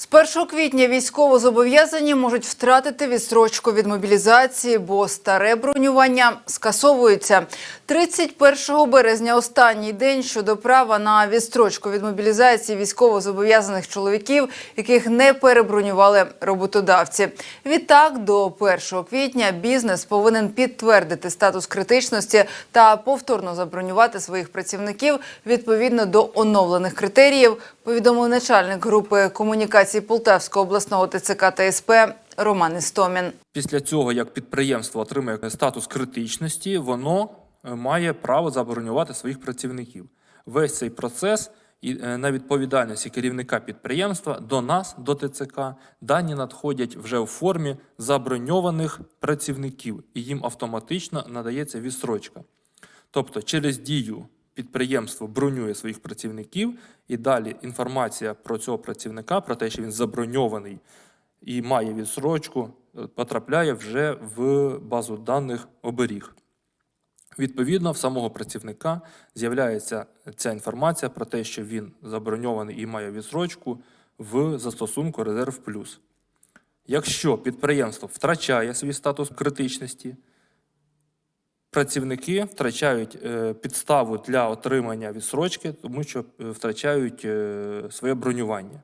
З 1 квітня військовозобов'язані можуть втратити відстрочку від мобілізації, бо старе бронювання скасовується. 31 березня останній день щодо права на відстрочку від мобілізації військовозобов'язаних чоловіків, яких не перебронювали роботодавці. Відтак, до 1 квітня бізнес повинен підтвердити статус критичності та повторно забронювати своїх працівників відповідно до оновлених критеріїв, повідомив начальник групи комунікації Полтавського обласного ТЦК та СП Роман Істомін. Після цього, як підприємство отримує статус критичності, воно е, має право забронювати своїх працівників. Весь цей процес і е, на відповідальності керівника підприємства до нас, до ТЦК, дані надходять вже в формі заброньованих працівників, і їм автоматично надається відстрочка. Тобто через дію підприємство бронює своїх працівників, і далі інформація про цього працівника, про те, що він заброньований і має відсрочку, е, потрапляє вже в базу даних оберіг. Відповідно, в самого працівника з'являється ця інформація про те, що він заброньований і має відсрочку в застосунку Резерв Плюс. Якщо підприємство втрачає свій статус критичності, працівники втрачають е, підставу для отримання відсрочки, тому що е, втрачають е, своє бронювання.